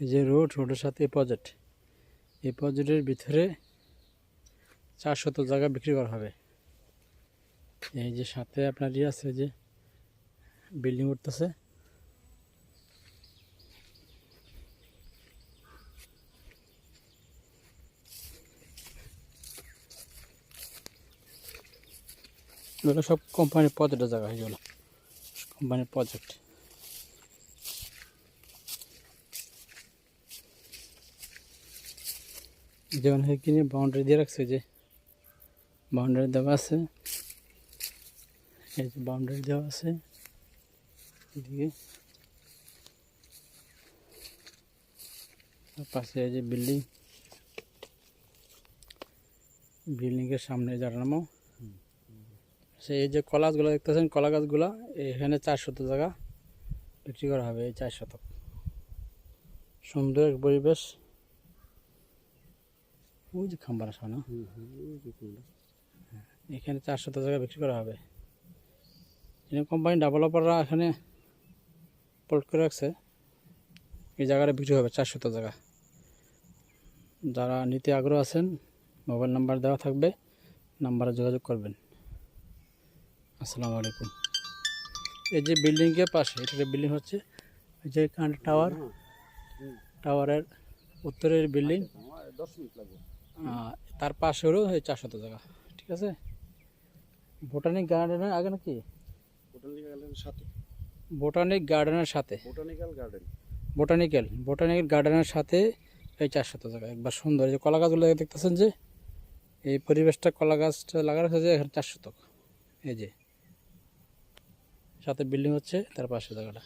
এই যে রোড, রোডের সাথে এই প্রজেক্ট এই প্রজেক্টের ভিতরে চার শত জায়গা বিক্রি করা হবে। এই যে সাথে আপনার ইয়ে আছে যে বিল্ডিং উঠতেছে। এগুলো সব কোম্পানির প্রজেক্টের জায়গা এগুলো কোম্পানির প্রজেক্ট যেমন এখানে বাউন্ডারি দিয়ে রাখছে যে বাউন্ডারি দেওয়া আছে। এই যে বাউন্ডারি দেওয়া আছে, এদিকে। পাশে এই যে বিল্ডিং বিল্ডিংয়ের সামনে জানানো সে এই যে কলা গাছগুলো দেখতেছেন, কলা গাছগুলো, এখানে চার শত জায়গা বিক্রি করা হবে, এই চার শতক। সুন্দর এক পরিবেশ। ওই যে খাম্বার না? এখানে চার শত জায়গা বিক্রি করা হবে। এখানে কোম্পানি ডেভেলপাররা এখানে প্লট করে রাখছে। এই জায়গাটা বিক্রি হবে চার শত জায়গা যারা নিতে আগ্রহ আছেন মোবাইল নাম্বার দেওয়া থাকবে নাম্বারে যোগাযোগ করবেন। আসসালামু আলাইকুম এই যে বিল্ডিংয়ের পাশে এটা বিল্ডিং হচ্ছে এই যে কারেন্ট টাওয়ার টাওয়ারের উত্তরের বিল্ডিং দশ মিনিট লাগবে। তার পাশে পাশেরও এই চারশত জায়গা ঠিক আছে? বোটানিক গার্ডেনের আগে নাকি? বোটানিক্যাল গার্ডেনের সাথে। বোটানিক গার্ডেনের সাথে। বোটানিক্যাল গার্ডেন বোটানিক্যাল বোটানিক্যাল গার্ডেনের সাথে এই চারশত জায়গা একবার সুন্দর। এই যে কলা গাছগুলো দেখতেছেন যে এই পরিবেশটা কলা গাছটা লাগা রাখছে যে এখানে চারশতক এই যে সাথে বিল্ডিং হচ্ছে তার পাশে জায়গাটা।